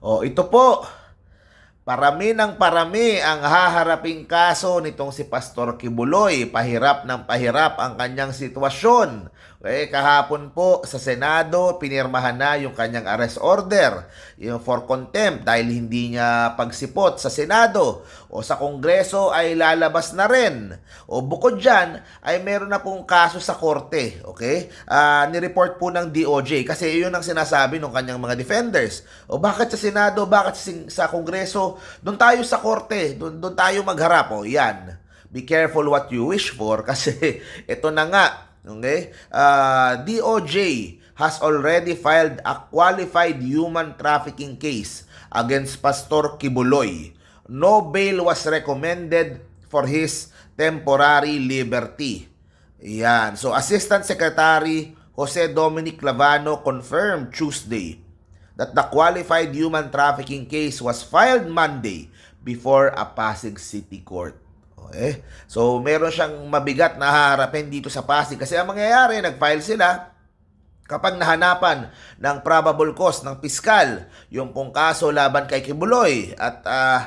O ito po, parami ng parami ang haharaping kaso nitong si Pastor Kibuloy. Pahirap ng pahirap ang kanyang sitwasyon. Okay, kahapon po sa Senado, pinirmahan na yung kanyang arrest order, yung for contempt dahil hindi niya pagsipot sa Senado o sa Kongreso ay lalabas na rin. O bukod dyan, ay meron na pong kaso sa korte. Okay? Ah, nireport po ng DOJ kasi yun ang sinasabi ng kanyang mga defenders. O bakit sa Senado, bakit sa- sa Kongreso? Doon tayo sa korte, doon, doon tayo magharap. O yan. Be careful what you wish for kasi ito na nga. Okay? Ah, DOJ has already filed a qualified human trafficking case against Pastor Kibuloy. No bail was recommended for his temporary liberty. Yan. So, Assistant Secretary Jose Dominic Lavano confirmed Tuesday that the qualified human trafficking case was filed Monday before a Pasig City Court. Okay? So, meron siyang mabigat na haharapin dito sa Pasig. Kasi ang mangyayari, nag-file sila, kapag nahanapan ng probable cause ng piskal, yung pong kaso laban kay Kibuloy at ah,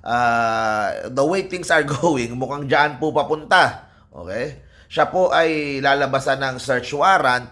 ah, the way things are going, mukhang dyan po papunta. Okay? Siya po ay lalabasan ng search warrant,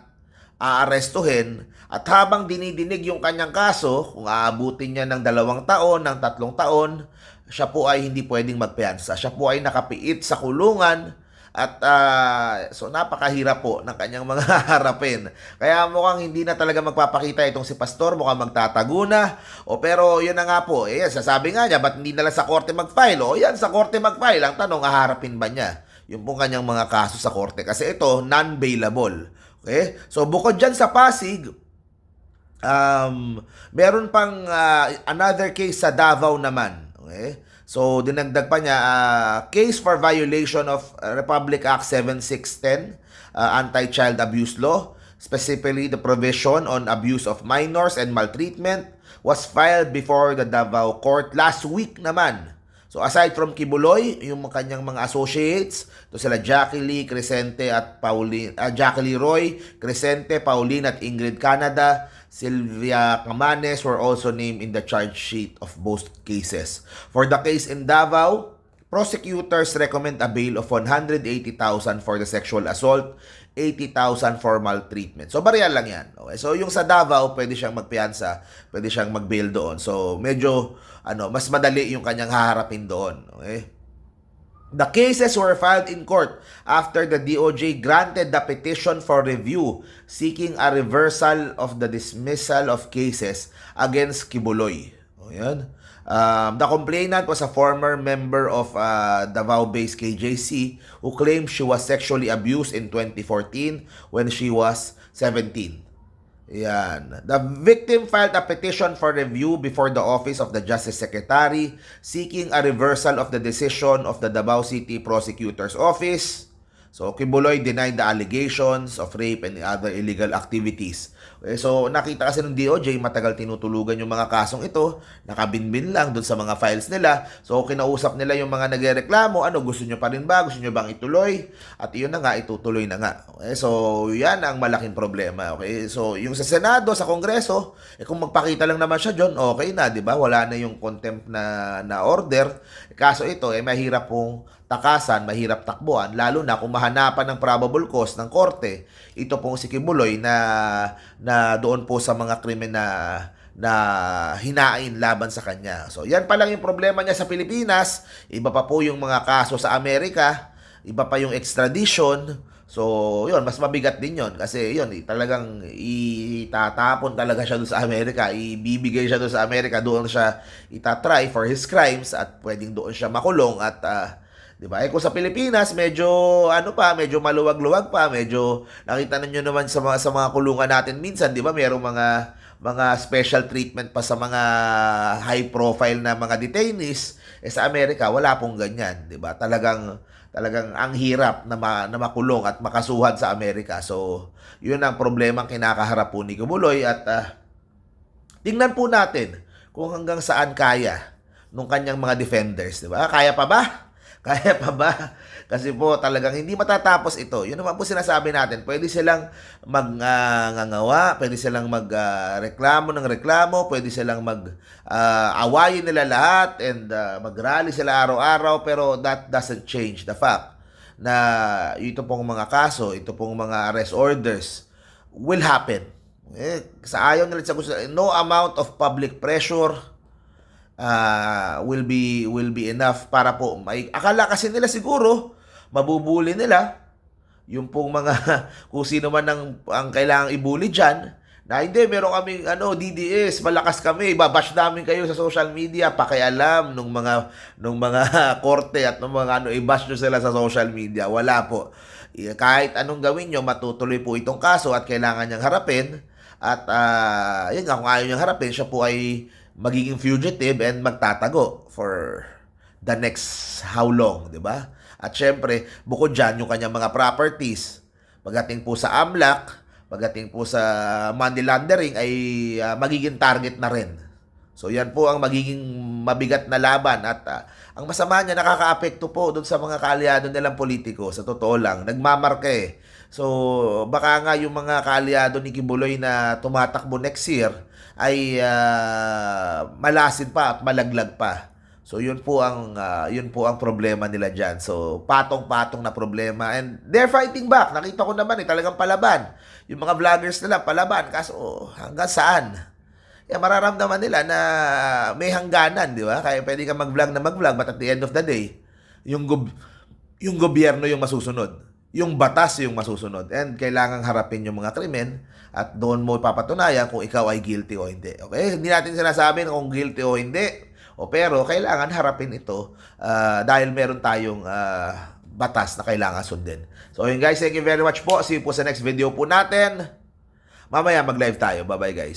aarestuhin, at habang dinidinig yung kanyang kaso, kung aabutin niya ng dalawang taon, ng tatlong taon, siya po ay hindi pwedeng magpiyansa. Siya po ay nakapiit sa kulungan at ah, so napakahirap po ng kanyang mga harapin. Kaya mukhang hindi na talaga magpapakita itong si Pastor, mukhang magtatago na. O pero yun na nga po, eh, sasabi nga niya, ba't hindi na lang sa korte mag-file? O yan, sa korte mag-file. Ang tanong, haharapin ba niya? Yung pong kanyang mga kaso sa korte. Kasi ito, non-bailable. Okay? So bukod dyan sa Pasig, um, meron pang ah, another case sa Davao naman. Okay? So, dinagdag pa niya, ah, case for violation of uh, Republic Act 7610, uh, Anti-Child Abuse Law, specifically the provision on abuse of minors and maltreatment, was filed before the Davao Court last week naman. So aside from Kibuloy, yung kanyang mga associates, to sila Jackie Lee, Crescente at Pauline, ah, Jackie Roy, Crescente, Pauline at Ingrid Canada, Sylvia Camanes were also named in the charge sheet of both cases. For the case in Davao, prosecutors recommend a bail of 180,000 for the sexual assault, 80,000 for maltreatment. So, bariyan lang yan. Okay? So, yung sa Davao, pwede siyang magpiyansa, pwede siyang mag-bail doon. So, medyo, ano, mas madali yung kanyang haharapin doon. Okay? The cases were filed in court after the DOJ granted the petition for review seeking a reversal of the dismissal of cases against Kibuloy. O yan. Um, the complainant was a former member of uh, Davao-based KJC who claimed she was sexually abused in 2014 when she was 17. Yan. The victim filed a petition for review before the Office of the Justice Secretary seeking a reversal of the decision of the Davao City Prosecutor's Office. So, Kibuloy denied the allegations of rape and other illegal activities. Okay, so, nakita kasi ng DOJ, matagal tinutulugan yung mga kasong ito, nakabinbin lang dun sa mga files nila. So, kinausap nila yung mga nagreklamo, ano, gusto nyo pa rin ba? Gusto nyo bang ituloy? At yun na nga, itutuloy na nga. Okay, so, yan ang malaking problema. Okay, so, yung sa Senado, sa Kongreso, eh, kung magpakita lang naman siya dyan, okay na, di ba? Wala na yung contempt na, na order. Kaso ito, eh, mahirap pong takasan, mahirap takbuhan, lalo na kung mahanapan ng probable cause ng korte, ito pong si Kibuloy na, na doon po sa mga krimen na na hinain laban sa kanya. So, yan pa lang yung problema niya sa Pilipinas. Iba pa po yung mga kaso sa Amerika. Iba pa yung extradition. So, yun, mas mabigat din yun. Kasi yun, eh, talagang itatapon talaga siya doon sa Amerika. Ibibigay siya doon sa Amerika. Doon siya itatry for his crimes at pwedeng doon siya makulong at ah, 'Di ba? Eh kung sa Pilipinas, medyo ano pa, medyo maluwag-luwag pa, medyo nakita niyo naman sa mga sa mga kulungan natin minsan, 'di ba? Merong mga mga special treatment pa sa mga high profile na mga detainees. Eh sa Amerika, wala pong ganyan, 'di ba? Talagang talagang ang hirap na, ma, na makulong at makasuhan sa Amerika. So, 'yun ang problema ang kinakaharap po ni Kumuloy at ah, tingnan po natin kung hanggang saan kaya nung kanyang mga defenders, 'di ba? Kaya pa ba? Kaya pa ba? Kasi po talagang hindi matatapos ito. Yun naman po sinasabi natin. Pwede silang magngangawa, pwede silang magreklamo ng reklamo, pwede silang mag ah, awayin nila lahat and ah, mag-rally sila araw-araw pero that doesn't change the fact na ito pong mga kaso, ito pong mga arrest orders will happen. Eh, sa ayaw nila sa gusto, no amount of public pressure uh, will be will be enough para po may akala kasi nila siguro mabubuli nila yung pong mga kung sino man ang, ang kailangang ibuli diyan na hindi meron kaming ano DDS malakas kami babash namin kayo sa social media pakialam nung mga nung mga korte at nung mga ano i-bash nyo sila sa social media wala po. Eh, kahit anong gawin nyo matutuloy po itong kaso at kailangan niyang harapin. At ah, yun nga kung ayaw niyang harapin siya po ay magiging fugitive and magtatago for the next how long, di ba? At syempre, bukod dyan, yung kanyang mga properties, pagdating po sa AMLAC, pagdating po sa money laundering, ay ah, magiging target na rin. So yan po ang magiging mabigat na laban at ah, ang masama niya nakakaapekto po doon sa mga kaalyado nilang politiko sa totoo lang nagmamarka eh. So baka nga yung mga kaalyado ni Kibuloy na tumatakbo next year ay ah, malasin pa at malaglag pa. So yun po ang ah, yun po ang problema nila diyan. So patong-patong na problema and they're fighting back. Nakita ko naman eh talagang palaban. Yung mga vloggers nila palaban kaso hanggang saan? Kaya mararamdaman nila na may hangganan, di ba? Kaya pwede ka mag-vlog na mag-vlog but at the end of the day, yung gob yung gobyerno yung masusunod. Yung batas yung masusunod. And kailangan harapin yung mga krimen at doon mo ipapatunayan kung ikaw ay guilty o hindi. Okay? Hindi natin sinasabi na kung guilty o hindi. O pero kailangan harapin ito ah, dahil meron tayong ah, batas na kailangan sundin. So yun guys, thank you very much po. See you po sa next video po natin. Mamaya mag-live tayo. Bye-bye guys.